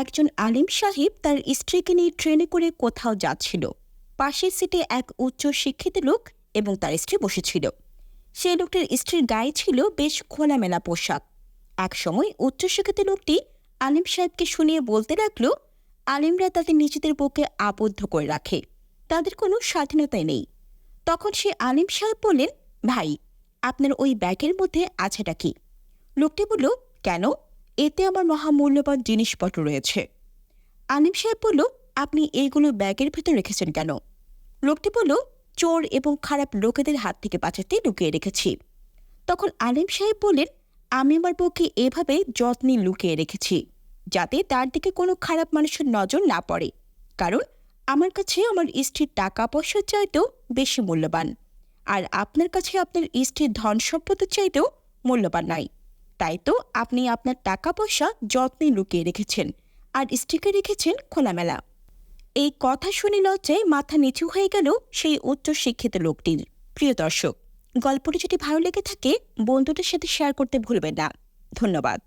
একজন আলিম সাহেব তার স্ত্রীকে নিয়ে ট্রেনে করে কোথাও যাচ্ছিল। পাশের সিটে এক উচ্চ শিক্ষিত লোক এবং তার স্ত্রী বসেছিল। সেই লোকটির স্ত্রীর গায়ে ছিল বেশ খোলামেলা পোশাক। একসময় উচ্চশিক্ষিত লোকটি আলিম সাহেবকে শুনিয়ে বলতে লাগল, আলিমরা তাদের নিজেদের বুকে আবদ্ধ করে রাখে। তাদের কোনো স্বাধীনতাই নেই। তখন সে আলিম সাহেব বললেন, ভাই, আপনার ওই ব্যাগের মধ্যে আছেটা কি? লোকটি বলল, কেন? এতে আমার মহামূল্যবান জিনিসপত্র রয়েছে। আলিম সাহেব বলল, আপনি এইগুলো ব্যাগের ভেতর রেখেছেন কেন? লোকটি বলল, চোর এবং খারাপ লোকেদের হাত থেকে বাঁচাতে লুকিয়ে রেখেছি। তখন আলিম সাহেব বললেন, আমি আমার বউকে এভাবে যত্নে লুকিয়ে রেখেছি, যাতে তার দিকে কোনো খারাপ মানুষের নজর না পড়ে, কারণ আমার কাছে আমার স্ত্রীর টাকা পয়সার চাইতেও বেশি মূল্যবান, আর আপনার কাছে আপনার স্ত্রীর ধন সম্পদের চাইতেও মূল্যবান নাই। তাই তো আপনি আপনার টাকা পয়সা যত্নে লুকিয়ে রেখেছেন আর স্ত্রীকে রেখেছেন খোলামেলা। এই কথা শুনে লজ্জায় মাথা নিচু হয়ে গেল সেই উচ্চ শিক্ষিত লোকটির। প্রিয় দর্শক, গল্পটি যদি ভালো লেগে থাকে, বন্ধুদের সাথে শেয়ার করতে ভুলবেন না। ধন্যবাদ।